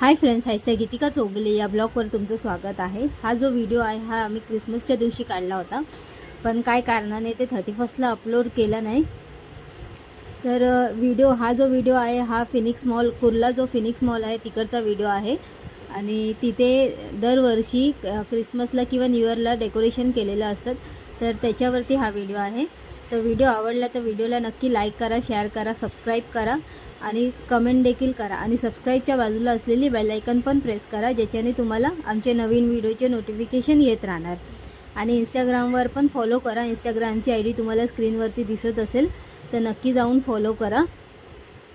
Hi friends hashtag Geetika Chogle या ब्लॉगवर तुमचं स्वागत आहे. हा जो व्हिडिओ आहे हा आम्ही क्रिसमसच्या दिवशी काढला होता. पण काय कारणाने ते थर्टी फर्स्टला अपलोड केला नाही. तर व्हिडिओ हा जो व्हिडिओ आहे हा फिनिक्स मॉल कुर्ला जो फिनिक्स मॉल आहे तिकडचा व्हिडिओ आहे. आणि तिथे दरवर्षी क्रिसमसला किंवा न्यू इयरला डेकोरेशन केलेलं असतात तर त्याच्यावरती हा व्हिडिओ आहे. तर व्हिडिओ आवडला तर व्हिडिओला नक्की लाईक करा शेअर करा सबस्क्राईब करा आणि कमेंट देखील करा. आणि सबस्क्राईबच्या बाजूला असलेली बेलायकन पण प्रेस करा ज्याच्याने तुम्हाला आमचे नवीन व्हिडिओचे नोटिफिकेशन येत राहणार. आणि इंस्टाग्रामवर पण फॉलो करा. इंस्टाग्रामची आय डी तुम्हाला स्क्रीनवरती दिसत असेल तर नक्की जाऊन फॉलो करा.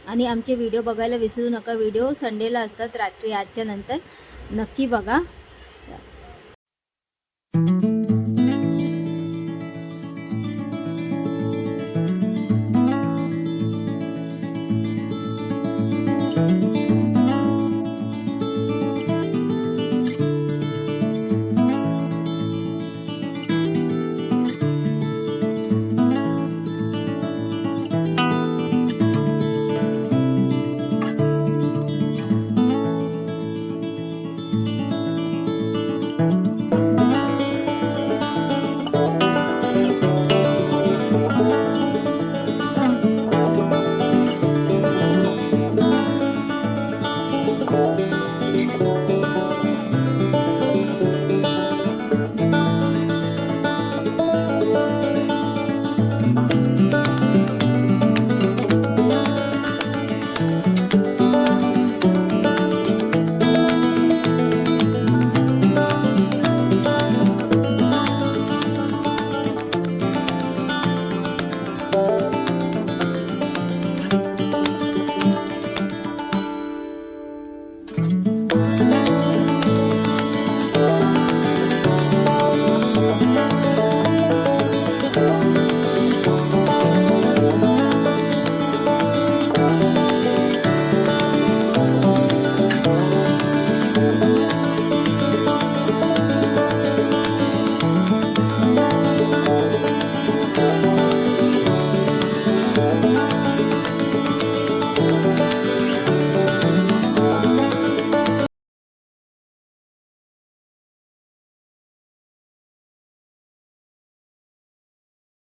आणि आमचे व्हिडिओ बघायला विसरू नका. व्हिडिओ संडेला असतात रात्री आजच्या नंतर. नक्की बघा. Música